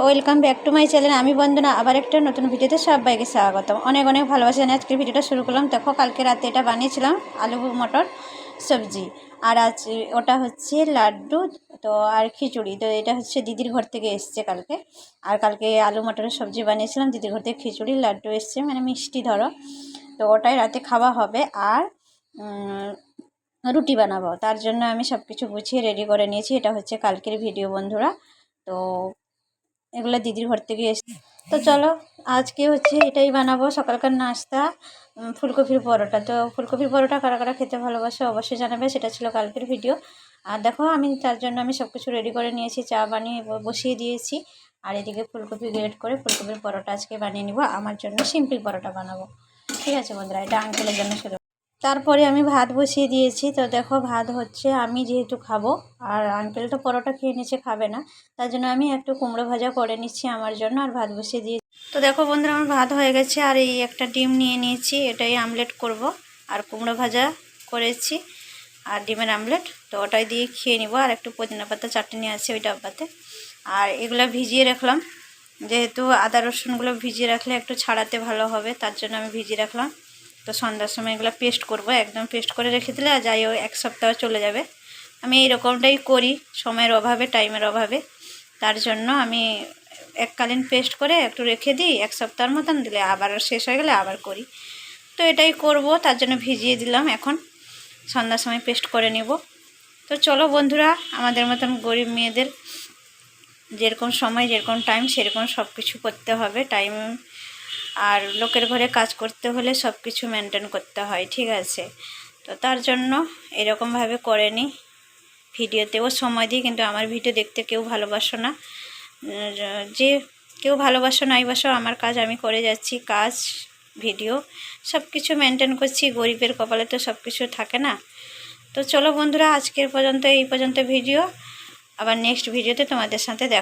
Welcome back to my channel আমি বন্দনা, আবার একটা নতুন ভিডিওতে সবাইকে স্বাগতম। অনেক অনেক ভালোবাসা জানিয়ে আজকের ভিডিওটা শুরু করলাম। দেখো, কালকে রাতে এটা বানিয়েছিলাম, আলু মটর সবজি। আর আজ ওটা হচ্ছে লাড্ডু, তো আর খিচুড়ি। তো এটা হচ্ছে দিদির ঘর থেকে এসছে কালকে। আর কালকে আলু মটরের সবজি বানিয়েছিলাম, দিদির ঘর থেকে খিচুড়ি, লাড্ডু এসছে মানে মিষ্টি ধরো। তো ওটাই রাতে খাওয়া হবে। আর রুটি বানাবো। তার জন্য আমি সব কিছু গুছিয়ে রেডি করে নিয়েছি। এটা হচ্ছে কালকের ভিডিও বন্ধুরা। তো এগুলো দিদির ঘর থেকে এসে। তো চলো, আজকে হচ্ছে এটাই বানাবো, সকালকার নাস্তা ফুলকপির পরোটা। তো ফুলকপির পরোটা কারা কারা খেতে ভালোবাসে অবশ্যই জানাবে, সেটা ছিল কালকের ভিডিও আর দেখো, আমি তার জন্য আমি সব কিছু রেডি করে নিয়েছি, চা বানিয়ে বসিয়ে দিয়েছি। আর এদিকে ফুলকপি গ্রেড করে ফুলকপির পরোটা আজকে বানিয়ে নিব, আমার জন্য সিম্পল পরোটা বানাবো। ঠিক আছে বন্ধুরা, এটা আঙ্কেলের জন্য শুরু তারপরে আমি ভাত বসিয়ে দিয়েছি। তো দেখো ভাত হচ্ছে আমি যেহেতু খাব, আর আঙ্কেল তো পরোটা খেয়ে নিচ্ছে খাবে না। তার জন্য আমি একটু কুমড়ো ভাজা করে নিচ্ছি আমার জন্য আর ভাত বসিয়ে দিয়েছি। তো দেখো বন্ধুরা, আমার ভাত হয়ে গেছে আর এই একটা ডিম নিয়ে নিয়েছি, এটাই আমলেট করব। আর কুমড়ো ভাজা করেছি আর ডিমের আমলেট। তো ওটাই দিয়ে খেয়ে নিব। আর একটু পুদিনা পাতা, চাটনি আছে ওই ডাব্বাতে। আর এগুলো ভিজিয়ে রাখলাম। যেহেতু আদা রসুনগুলো ভিজিয়ে রাখলে একটু ছাড়াতে ভালো হবে, তার জন্য আমি ভিজিয়ে রাখলাম। তো সন্ধ্যার সময় এগুলো পেস্ট করব, একদম পেস্ট করে রেখে দিলে আর যাই হোক, এক সপ্তাহ চলে যাবে। আমি এই রকমটাই করি, সময়ের অভাবে টাইমের অভাবে। তার জন্য আমি এককালীন পেস্ট করে একটু রেখে দিই, এক সপ্তাহের মতন দিলে আবার শেষ হয়ে গেলে আবার করি। তো এটাই করব, তার জন্য ভিজিয়ে দিলাম এখন। সন্ধ্যার সময় পেস্ট করে নেব। তো চলো বন্ধুরা, আমাদের মতন গরিব মেয়েদের যেরকম সময়, যেরকম টাইম সেরকম সব কিছু করতে হবে। টাইম আর লোকের ঘরে কাজ করতে হলে সব কিছু মেনটেন করতে হয়, ঠিক আছে? তো তার জন্য এরকমভাবে করে নিই ভিডিওতেও সময় দিই, কিন্তু আমার ভিডিও দেখতে কেউ ভালোবাসো না। যে কেউ ভালোবাসো নাই বাসো আমার কাজ আমি করে যাচ্ছি, কাজ, ভিডিও সব কিছু মেনটেন করছি, গরিবের কপালে তো সব কিছু থাকে না। তো চলো বন্ধুরা, আজকের পর্যন্ত, এই পর্যন্ত ভিডিও। আবার নেক্সট ভিডিওতে তোমাদের সাথে দেখা